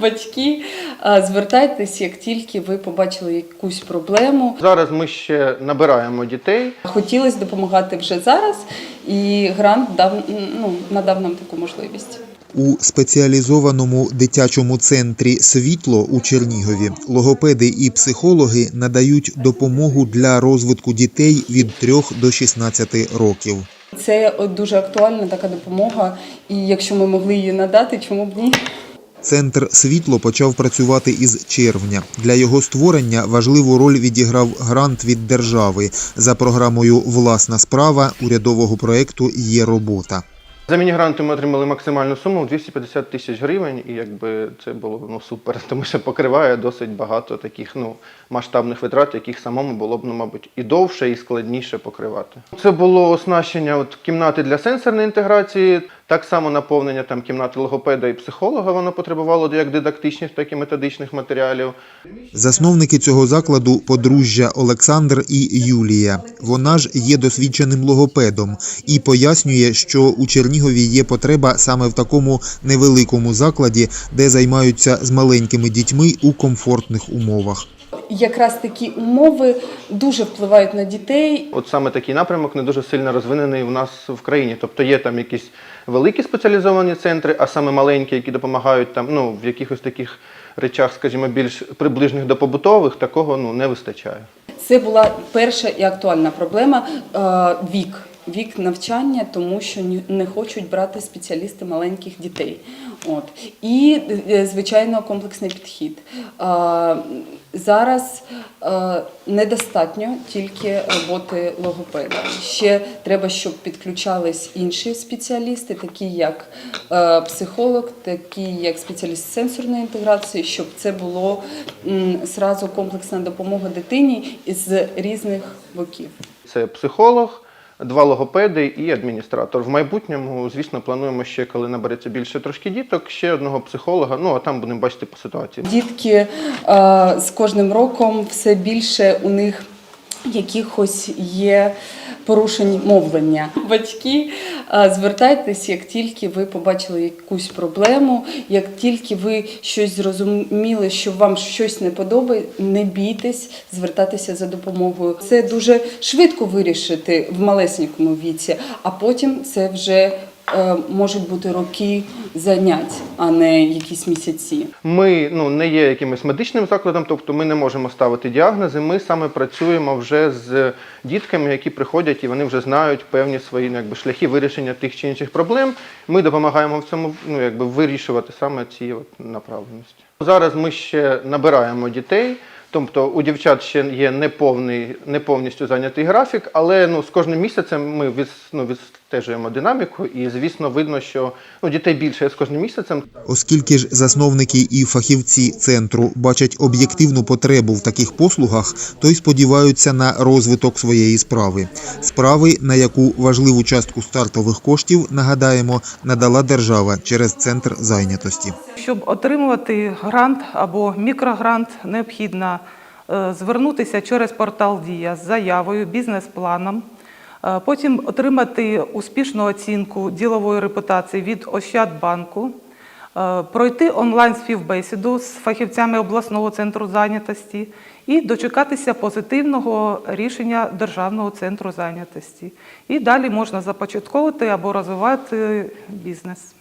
Батьки, звертайтесь, як тільки ви побачили якусь проблему. Зараз ми ще набираємо дітей. Хотілося допомагати вже зараз, і грант дав ну, надав нам таку можливість. У спеціалізованому дитячому центрі Світло у Чернігові логопеди і психологи надають допомогу для розвитку дітей від 3 до 16 років. Це дуже актуальна така допомога, і якщо ми могли її надати, чому б ні? Центр Світло почав працювати із червня. Для його створення важливу роль відіграв грант від держави за програмою Власна справа урядового проекту Є робота. За міні-гранту ми отримали максимальну суму 250 тисяч гривень, і якби це було ну, супер, тому що покриває досить багато таких ну, масштабних витрат, яких самому було б, ну, мабуть, і довше, і складніше покривати. Це було оснащення от, кімнати для сенсорної інтеграції, так само наповнення там, кімнати логопеда і психолога, воно потребувало як дидактичних, так і методичних матеріалів. Засновники цього закладу подружжя Олександр і Юлія. Вона ж є досвідченим логопедом і пояснює, що у Чернігові є потреба саме в такому невеликому закладі, де займаються з маленькими дітьми у комфортних умовах. Якраз такі умови дуже впливають на дітей, От саме такий напрямок не дуже сильно розвинений у нас в країні. Тобто є там якісь великі спеціалізовані центри, а саме маленькі, які допомагають там, ну, в якихось таких речах, скажімо, більш приближених до побутових, такого ну, не вистачає. Це була перша і актуальна проблема е, вік. Вік навчання, тому що не хочуть брати спеціалісти маленьких дітей. От. І, е, звичайно, комплексний підхід. Зараз е, недостатньо тільки роботи логопеда. Ще треба, щоб підключались інші спеціалісти, такі як е, психолог, такі як спеціаліст сенсорної інтеграції, щоб це було зразу комплексна допомога дитині з різних боків. Це психолог, два логопеди і адміністратор. В майбутньому, звісно, плануємо ще, коли набереться більше трошки діток, ще одного психолога. Ну а там будемо бачити по ситуації. Дітки е, з кожним роком все більше у них якихось є порушень мовлення. Батьки, звертайтесь, як тільки ви побачили якусь проблему, як тільки ви щось зрозуміли, що вам щось не подобається, не бійтесь звертатися за допомогою. Це дуже швидко вирішити в малесенькому віці, а потім це вже можуть бути роки занять, а не якісь місяці. Ми ну не є якимось медичним закладом, тобто ми не можемо ставити діагнози. Ми саме працюємо вже з дітками, які приходять і вони вже знають певні свої ну, якби шляхи вирішення тих чи інших проблем. Ми допомагаємо в цьому ну якби вирішувати саме ці от направленості. Зараз ми ще набираємо дітей. Тобто у дівчат ще є неповний, не повністю зайнятий графік, але ну, з кожним місяцем ми від, ну, відстежуємо динаміку, і звісно видно, що ну, дітей більше з кожним місяцем. Оскільки ж засновники і фахівці центру бачать об'єктивну потребу в таких послугах, то й сподіваються на розвиток своєї справи. Справи, на яку важливу частку стартових коштів, нагадаємо, надала держава через центр зайнятості. Щоб отримувати грант або мікрогрант, необхідно е, звернутися через портал Дія з заявою, бізнес-планом, е, потім отримати успішну оцінку ділової репутації від Ощадбанку, е, пройти онлайн співбесіду з фахівцями обласного центру зайнятості і дочекатися позитивного рішення Державного центру зайнятості. І далі можна започатковувати або розвивати бізнес.